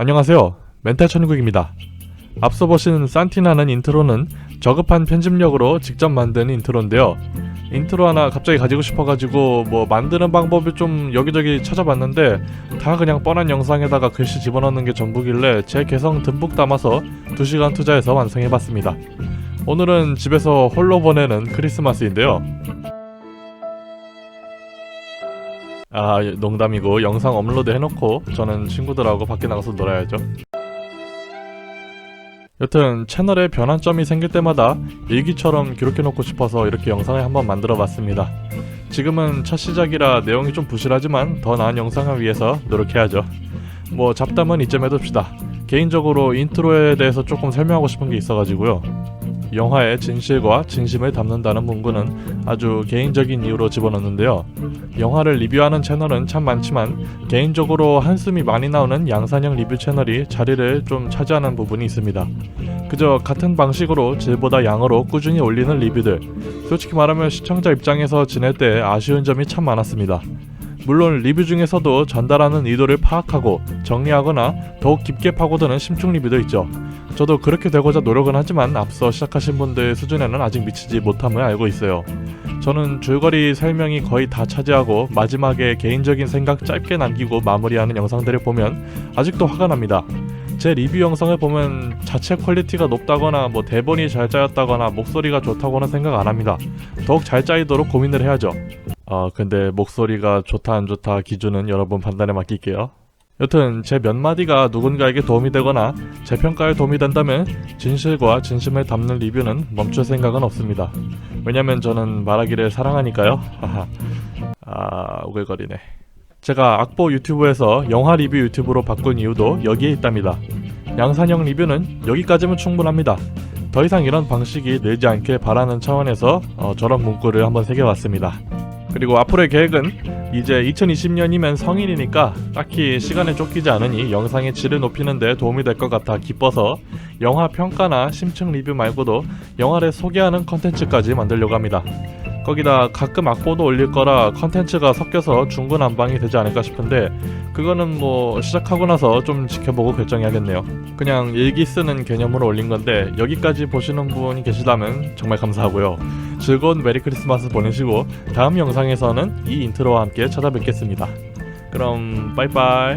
안녕하세요. 멘탈 천국입니다. 앞서 보신 산티나는 인트로는 저급한 편집력으로 직접 만든 인트로인데요. 인트로 하나 갑자기 가지고 싶어가지고 뭐 만드는 방법을 좀 여기저기 찾아봤는데 다 그냥 뻔한 영상에다가 글씨 집어넣는 게 전부길래 제 개성 듬뿍 담아서 2시간 투자해서 완성해봤습니다. 오늘은 집에서 홀로 보내는 크리스마스인데요. 아 농담이고 영상 업로드 해놓고 저는 친구들하고 밖에 나가서 놀아야죠. 여튼 채널에 변환점이 생길 때마다 일기처럼 기록해놓고 싶어서 이렇게 영상을 한번 만들어봤습니다. 지금은 첫 시작이라 내용이 좀 부실하지만 더 나은 영상을 위해서 노력해야죠. 뭐 잡담은 이쯤 해둡시다. 개인적으로 인트로에 대해서 조금 설명하고 싶은 게 있어가지고요. 영화의 진실과 진심을 담는다는 문구는 아주 개인적인 이유로 집어넣는데요. 영화를 리뷰하는 채널은 참 많지만 개인적으로 한숨이 많이 나오는 양산형 리뷰 채널이 자리를 좀 차지하는 부분이 있습니다. 그저 같은 방식으로 질보다 양으로 꾸준히 올리는 리뷰들. 솔직히 말하면 시청자 입장에서 지낼 때 아쉬운 점이 참 많았습니다. 물론 리뷰 중에서도 전달하는 의도를 파악하고 정리하거나 더욱 깊게 파고드는 심층 리뷰도 있죠. 저도 그렇게 되고자 노력은 하지만 앞서 시작하신 분들 수준에는 아직 미치지 못함을 알고 있어요. 저는 줄거리 설명이 거의 다 차지하고 마지막에 개인적인 생각 짧게 남기고 마무리하는 영상들을 보면 아직도 화가 납니다. 제 리뷰 영상을 보면 자체 퀄리티가 높다거나 뭐 대본이 잘 짜였다거나 목소리가 좋다고는 생각 안 합니다. 더욱 잘 짜이도록 고민을 해야죠. 아 근데 목소리가 좋다 안 좋다 기준은 여러분 판단에 맡길게요. 여튼 제 몇 마디가 누군가에게 도움이 되거나 제 평가에 도움이 된다면 진실과 진심을 담는 리뷰는 멈출 생각은 없습니다. 왜냐면 저는 말하기를 사랑하니까요. 아 오글거리네. 제가 악보 유튜브에서 영화 리뷰 유튜브로 바꾼 이유도 여기에 있답니다. 양산형 리뷰는 여기까지면 충분합니다. 더 이상 이런 방식이 늘지 않길 바라는 차원에서 어, 저런 문구를 한번 새겨봤습니다. 그리고 앞으로의 계획은 이제 2020년이면 성인이니까 딱히 시간에 쫓기지 않으니 영상의 질을 높이는 데 도움이 될 것 같아 기뻐서 영화 평가나 심층 리뷰 말고도 영화를 소개하는 컨텐츠까지 만들려고 합니다. 거기다 가끔 악보도 올릴 거라 컨텐츠가 섞여서 중구난방이 되지 않을까 싶은데 그거는 뭐 시작하고 나서 좀 지켜보고 결정해야겠네요. 그냥 일기 쓰는 개념으로 올린 건데 여기까지 보시는 분이 계시다면 정말 감사하고요. 즐거운 메리 크리스마스 보내시고 다음 영상에서는 이 인트로와 함께 찾아뵙겠습니다. 그럼 빠이빠이.